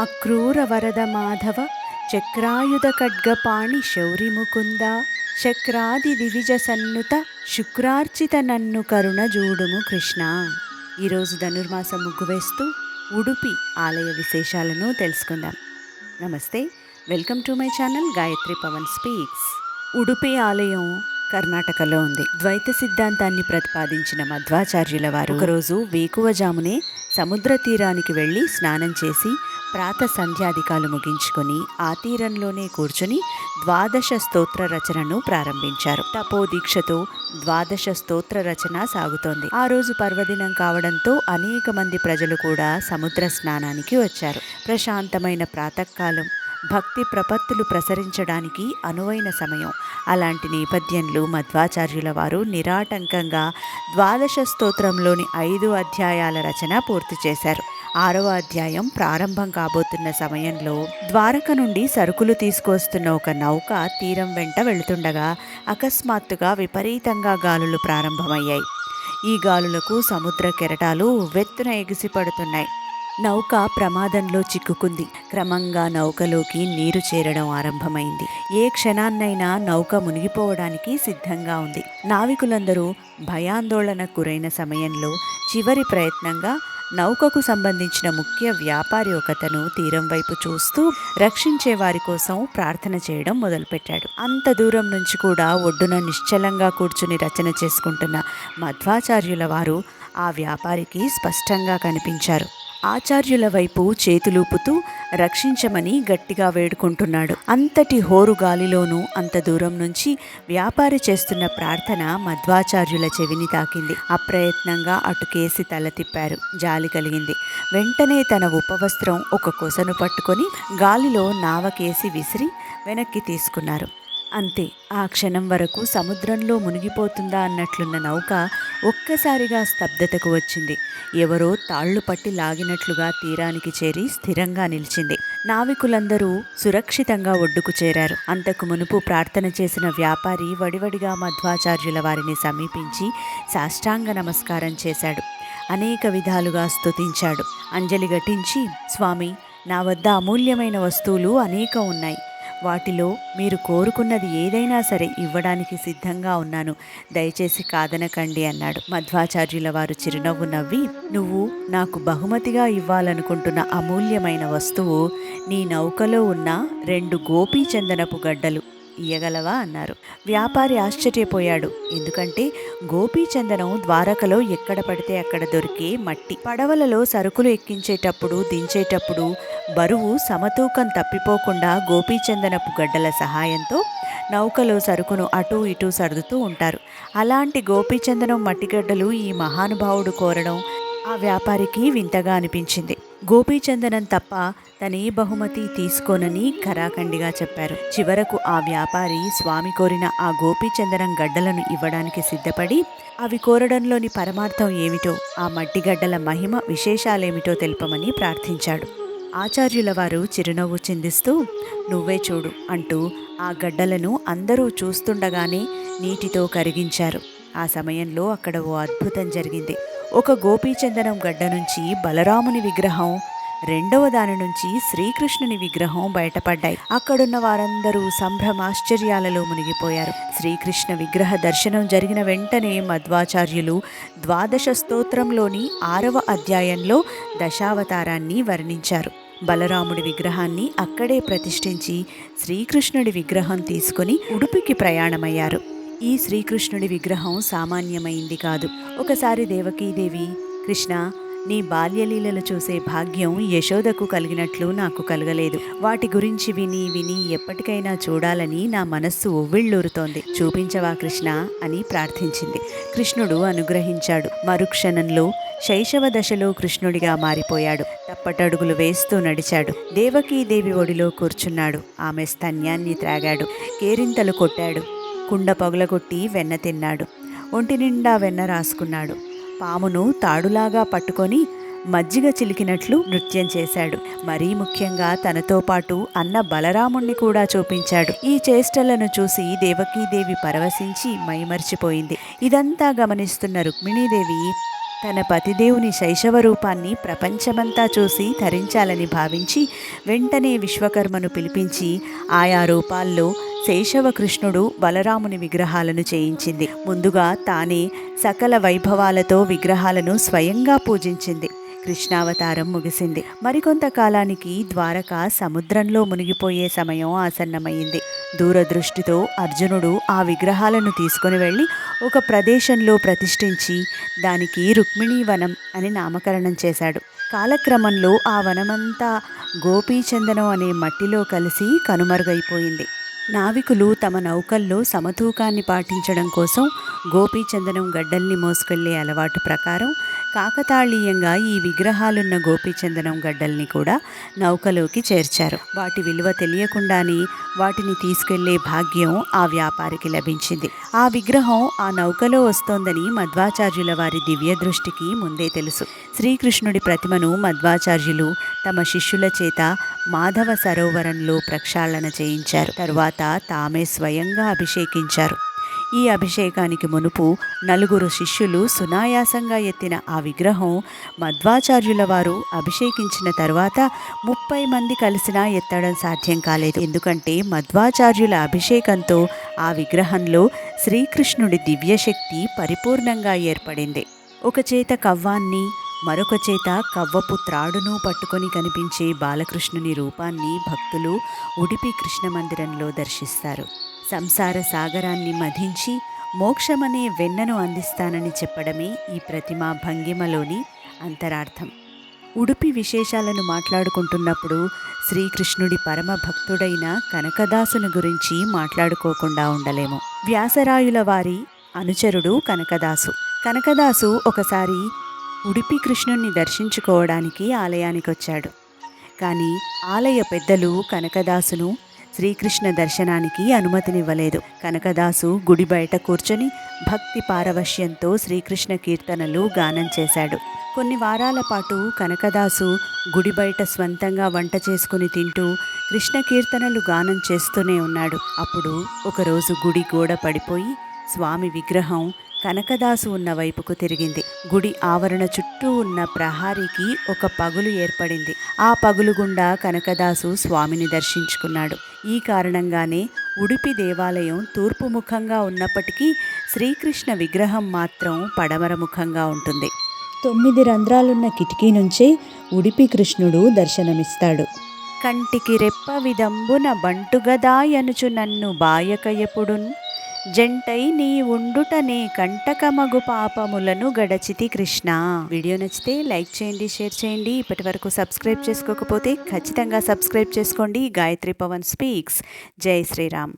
అక్రూర వరద మాధవ చక్రాయుధ ఖడ్గపాణి శౌరి ముకుంద శక్రాది దివిజ సన్నుత శుక్రార్చిత నన్ను కరుణ జూడుము కృష్ణ ఈరోజు ధనుర్మాసం ముగ్గు వేస్తూ ఉడుపి ఆలయ విశేషాలను తెలుసుకుందాం. నమస్తే welcome to my channel Gayathri Pavan speaks. Udupi ఆలయం కర్ణాటకలో ఉంది. ద్వైత సిద్ధాంతాన్ని ప్రతిపాదించిన మధ్వాచార్యుల వారు. ఒకరోజు వేకువజామునే సముద్ర తీరానికి వెళ్ళి స్నానం చేసి ప్రాత సంధ్యాధికాలు ముగించుకొని ఆ తీరంలోనే కూర్చుని ద్వాదశ స్తోత్ర రచనను ప్రారంభించారు. తపో దీక్షతో ద్వాదశ స్తోత్ర రచన సాగుతోంది. ఆ రోజు పర్వదినం కావడంతో అనేక మంది ప్రజలు కూడా సముద్ర స్నానానికి వచ్చారు. ప్రశాంతమైన ప్రాతకాలం భక్తి ప్రపత్తులు ప్రసరించడానికి అనువైన సమయం. అలాంటి నేపథ్యంలో మధ్వాచార్యుల వారు నిరాటంకంగా ద్వాదశ స్తోత్రంలోని ఐదు అధ్యాయాల రచన పూర్తి చేశారు. ఆరవ అధ్యాయం ప్రారంభం కాబోతున్న సమయంలో ద్వారక నుండి సరుకులు తీసుకొస్తున్న ఒక నౌక తీరం వెంట వెళుతుండగా అకస్మాత్తుగా విపరీతంగా గాలులు ప్రారంభమయ్యాయి. ఈ గాలులకు సముద్ర కెరటాలు వెత్తున ఎగిసిపడుతున్నాయి. నౌక ప్రమాదంలో చిక్కుకుంది. క్రమంగా నౌకలోకి నీరు చేరడం ఆరంభమైంది. ఏ క్షణాన్నైనా నౌక మునిగిపోవడానికి సిద్ధంగా ఉంది. నావికులందరూ భయాందోళన గురైన సమయంలో చివరి ప్రయత్నంగా నౌకకు సంబంధించిన ముఖ్య వ్యాపారి ఒకతను తీరం వైపు చూస్తూ రక్షించే వారి కోసం ప్రార్థన చేయడం మొదలుపెట్టాడు. అంత దూరం నుంచి కూడా ఒడ్డున నిశ్చలంగా కూర్చుని రచన చేసుకుంటున్న మధ్వాచార్యుల వారు ఆ వ్యాపారికి స్పష్టంగా కనిపించారు. ఆచార్యుల వైపు చేతులూపుతూ రక్షించమని గట్టిగా వేడుకుంటున్నాడు. అంతటి హోరు గాలిలోనూ అంత దూరం నుంచి వ్యాపారి చేస్తున్న ప్రార్థన మధ్వాచార్యుల చెవిని తాకింది. అప్రయత్నంగా అటుకేసి తల తిప్పారు. జాలి కలిగింది. వెంటనే తన ఉపవస్త్రం ఒక కొసను పట్టుకొని గాలిలో నావకేసి విసిరి వెనక్కి తీసుకున్నారు. అంతే ఆ క్షణం వరకు సముద్రంలో మునిగిపోతుందా అన్నట్లున్న నౌక ఒక్కసారిగా స్తబ్దతకు వచ్చింది. ఎవరో తాళ్ళు పట్టి లాగినట్లుగా తీరానికి చేరి స్థిరంగా నిలిచింది. నావికులందరూ సురక్షితంగా ఒడ్డుకు చేరారు. అంతకు మునుపు ప్రార్థన చేసిన వ్యాపారి వడివడిగా మధ్వాచార్యుల వారిని సమీపించి సాష్టాంగ నమస్కారం చేశాడు. అనేక విధాలుగా స్తుతించాడు. అంజలి ఘటించి స్వామి నా వద్ద అమూల్యమైన వస్తువులు అనేక ఉన్నాయి. వాటిలో మీరు కోరుకున్నది ఏదైనా సరే ఇవ్వడానికి సిద్ధంగా ఉన్నాను. దయచేసి కాదనకండి అన్నాడు. మధ్వాచార్యుల వారు చిరునవ్వు నవ్వి నువ్వు నాకు బహుమతిగా ఇవ్వాలనుకుంటున్న అమూల్యమైన వస్తువు నీ నౌకలో ఉన్న రెండు గోపీచందనపు గడ్డలు. ఇయ్యగలవా? అన్నారు. వ్యాపారి ఆశ్చర్యపోయాడు. ఎందుకంటే గోపీచందనం ద్వారకలో ఎక్కడ పడితే అక్కడ దొరికే మట్టి. పడవలలో సరుకులు ఎక్కించేటప్పుడు దించేటప్పుడు బరువు సమతూకం తప్పిపోకుండా గోపీచందనపు గడ్డల సహాయంతో నౌకలో సరుకును అటూ ఇటూ సర్దుతూ ఉంటారు. అలాంటి గోపీచందనం మట్టిగడ్డలు ఈ మహానుభావుడు కోరడం ఆ వ్యాపారికి వింతగా అనిపించింది. గోపీచందనం తప్ప తనే బహుమతి తీసుకోనని ఖరాఖండిగా చెప్పారు. చివరకు ఆ వ్యాపారి స్వామి కోరిన ఆ గోపీచందనం గడ్డలను ఇవ్వడానికి సిద్ధపడి అవి కోరడంలోని పరమార్థం ఏమిటో ఆ మట్టి గడ్డల మహిమ విశేషాలేమిటో తెలుపమని ప్రార్థించాడు. ఆచార్యుల వారు చిరునవ్వు చిందిస్తూ నువ్వే చూడు అంటూ ఆ గడ్డలను అందరూ చూస్తుండగానే నీటితో కరిగించారు. ఆ సమయంలో అక్కడ ఓ అద్భుతం జరిగింది. ఒక గోపీచందనం గడ్డ నుంచి బలరాముని విగ్రహం రెండవ దాని నుంచి శ్రీకృష్ణుని విగ్రహం బయటపడ్డాయి. అక్కడున్న వారందరూ సంభ్రమాశ్చర్యాలలో మునిగిపోయారు. శ్రీకృష్ణ విగ్రహ దర్శనం జరిగిన వెంటనే మధ్వాచార్యులు ద్వాదశ స్తోత్రంలోని ఆరవ అధ్యాయంలో దశావతారాన్ని వర్ణించారు. బలరాముడి విగ్రహాన్ని అక్కడే ప్రతిష్ఠించి శ్రీకృష్ణుడి విగ్రహం తీసుకుని ఉడుపికి ప్రయాణమయ్యారు. ఈ శ్రీకృష్ణుడి విగ్రహం సామాన్యమైంది కాదు. ఒకసారి దేవకీదేవి కృష్ణ నీ బాల్యలీలలు చూసే భాగ్యం యశోదకు కలిగినట్లు నాకు కలగలేదు. వాటి గురించి విని విని ఎప్పటికైనా చూడాలని నా మనస్సు ఉవ్విళ్ళూరుతోంది. చూపించవా కృష్ణ? అని ప్రార్థించింది. కృష్ణుడు అనుగ్రహించాడు. మరుక్షణంలో శైశవ దశలో కృష్ణుడిగా మారిపోయాడు. తప్పటడుగులు వేస్తూ నడిచాడు. దేవకీదేవి ఒడిలో కూర్చున్నాడు. ఆమె స్తన్యాన్ని త్రాగాడు. కేరింతలు కొట్టాడు. కుండ పగులగొట్టి వెన్న తిన్నాడు. ఒంటి నిండా వెన్న రాసుకున్నాడు. పామును తాడులాగా పట్టుకొని మజ్జిగ చిలికినట్లు నృత్యం చేశాడు. మరీ ముఖ్యంగా తనతో పాటు అన్న బలరాముణ్ణి కూడా చూపించాడు. ఈ చేష్టలను చూసి దేవకీదేవి పరవశించి మైమర్చిపోయింది. ఇదంతా గమనిస్తున్న రుక్మిణీదేవి తన పతిదేవుని శైశవ రూపాన్ని ప్రపంచమంతా చూసి ధరించాలని భావించి వెంటనే విశ్వకర్మను పిలిపించి ఆయా రూపాల్లో శేషవ కృష్ణుడు బలరాముని విగ్రహాలను చేయించింది. ముందుగా తానే సకల వైభవాలతో విగ్రహాలను స్వయంగా పూజించింది. కృష్ణావతారం ముగిసింది. మరికొంత కాలానికి ద్వారక సముద్రంలో మునిగిపోయే సమయం ఆసన్నమైంది. దూరదృష్టితో అర్జునుడు ఆ విగ్రహాలను తీసుకుని వెళ్ళి ఒక ప్రదేశంలో ప్రతిష్ఠించి దానికి రుక్మిణీవనం అని నామకరణం చేశాడు. కాలక్రమంలో ఆ వనమంతా గోపీచందనం అనే మట్టిలో కలిసి కనుమరుగైపోయింది. నావికులు తమ నౌకల్లో సమతూకాన్ని పాటించడం కోసం గోపీచందనం గడ్డల్ని మోసుకెళ్ళే అలవాటు ప్రకారం కాకతాళీయంగా ఈ విగ్రహాలున్న గోపిచందనం గడ్డల్ని కూడా నౌకలోకి చేర్చారు. వాటి విలువ తెలియకుండానే వాటిని తీసుకెళ్ళే భాగ్యం ఆ వ్యాపారికి లభించింది. ఆ విగ్రహం ఆ నౌకలో వస్తోందని మధ్వాచార్యుల వారి దివ్య దృష్టికి ముందే తెలుసు. శ్రీకృష్ణుడి ప్రతిమను మధ్వాచార్యులు తమ శిష్యుల చేత మాధవ సరోవరంలో ప్రక్షాళన చేయించారు. తరువాత తామే స్వయంగా అభిషేకించారు. ఈ అభిషేకానికి మునుపు నలుగురు శిష్యులు సునాయాసంగా ఎత్తిన ఆ విగ్రహం మధ్వాచార్యుల వారు అభిషేకించిన తర్వాత ముప్పై మంది కలిసినా ఎత్తడం సాధ్యం కాలేదు. ఎందుకంటే మధ్వాచార్యుల అభిషేకంతో ఆ విగ్రహంలో శ్రీకృష్ణుడి దివ్యశక్తి పరిపూర్ణంగా ఏర్పడింది. ఒక చేత కవ్వాన్ని మరొక చేత కవ్వపు త్రాడును పట్టుకొని కనిపించే బాలకృష్ణుని రూపాన్ని భక్తులు ఉడిపి కృష్ణ మందిరంలో దర్శిస్తారు. సంసార సాగరాన్ని మధించి మోక్షమనే వెన్నను అందిస్తానని చెప్పడమే ఈ ప్రతిమా భంగిమలోని అంతరార్థం. ఉడుపి విశేషాలను మాట్లాడుకుంటున్నప్పుడు శ్రీకృష్ణుడి పరమ భక్తుడైన కనకదాసుని గురించి మాట్లాడుకోకుండా ఉండలేము. వ్యాసరాయుల వారి అనుచరుడు కనకదాసు. కనకదాసు ఒకసారి ఉడిపి కృష్ణుణ్ణి దర్శించుకోవడానికి ఆలయానికొచ్చాడు. కానీ ఆలయ పెద్దలు కనకదాసును శ్రీకృష్ణ దర్శనానికి అనుమతినివ్వలేదు. కనకదాసు గుడి బయట కూర్చొని భక్తి పారవశ్యంతో శ్రీకృష్ణ కీర్తనలు గానం చేశాడు. కొన్ని వారాల పాటు కనకదాసు గుడి బయట స్వంతంగా వంట చేసుకుని తింటూ కృష్ణ కీర్తనలు గానం చేస్తూనే ఉన్నాడు. అప్పుడు ఒకరోజు గుడి గోడ పడిపోయి స్వామి విగ్రహం కనకదాసు ఉన్న వైపుకు తిరిగింది. గుడి ఆవరణ చుట్టూ ఉన్న ప్రహారీకి ఒక పగులు ఏర్పడింది. ఆ పగులు గుండా కనకదాసు స్వామిని దర్శించుకున్నాడు. ఈ కారణంగానే ఉడిపి దేవాలయం తూర్పు ముఖంగా ఉన్నప్పటికీ శ్రీకృష్ణ విగ్రహం మాత్రం పడమర ముఖంగా ఉంటుంది. తొమ్మిది రంధ్రాలున్న కిటికీ నుంచే ఉడిపి కృష్ణుడు దర్శనమిస్తాడు. కంటికి రెప్ప విదంబున బంటుగదాయనుచు నన్ను బాయకయపుడున్ జంటై నీ ఉండుటనే కంటకమగు పాపములను గడచితి కృష్ణ. వీడియో నచ్చితే లైక్ చేయండి షేర్ చేయండి. ఇప్పటి వరకు సబ్స్క్రైబ్ చేసుకోకపోతే ఖచ్చితంగా సబ్స్క్రైబ్ చేసుకోండి. గాయత్రి పవన్ స్పీక్స్. జై శ్రీరామ్.